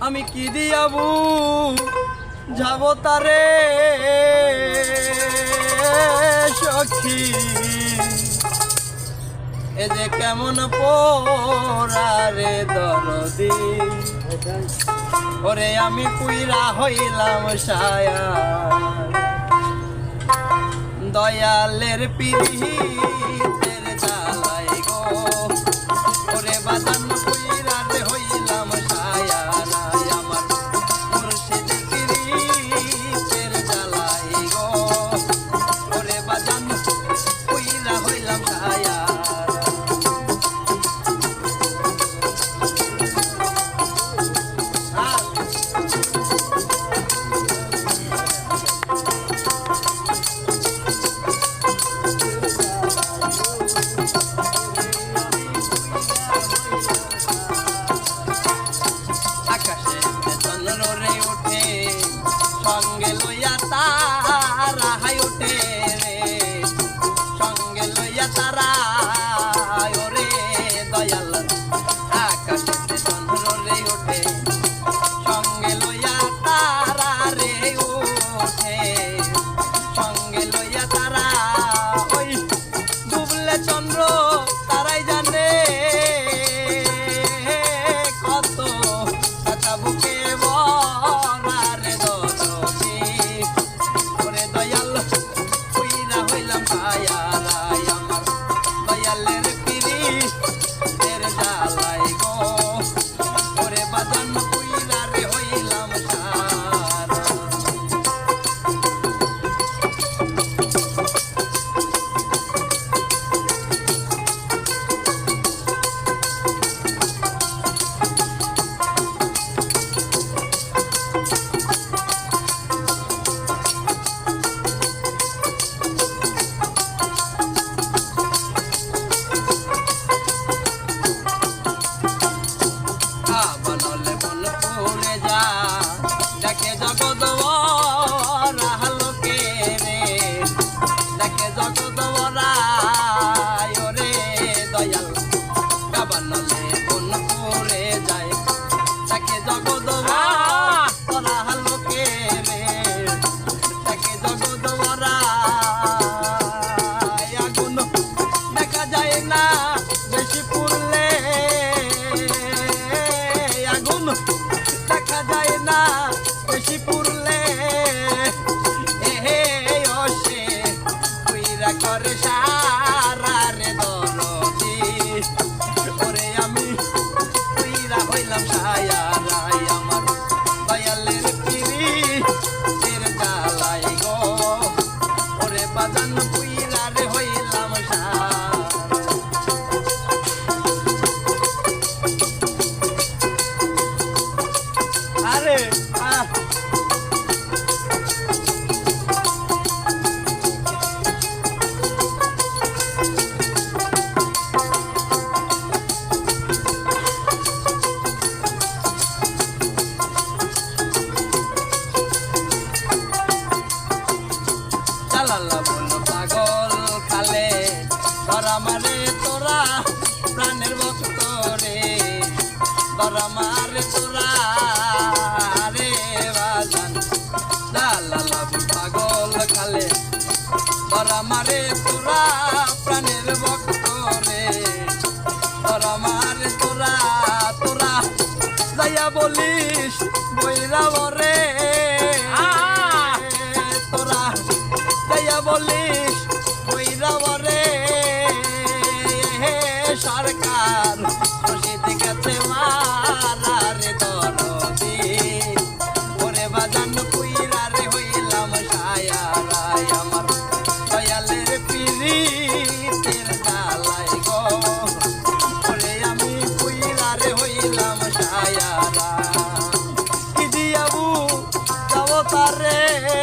আমি কি দিয়াবু? যাব তারে সখী। এ যে কেমন পোড়ারে দরদি। ওরে আমি কুইরা হইলাম সায়া। দয়ালের পিড়ি जा Ah. আরে আমারে তোরা প্রাণের ভক্ত রে বড় আমার তোরা। তোরা প্রাণের ভক্ত রে তোরা মার তোরা তোরা যাইয়া বলিস বৈরাব রে তোরা যাইয়া বলিস carrera.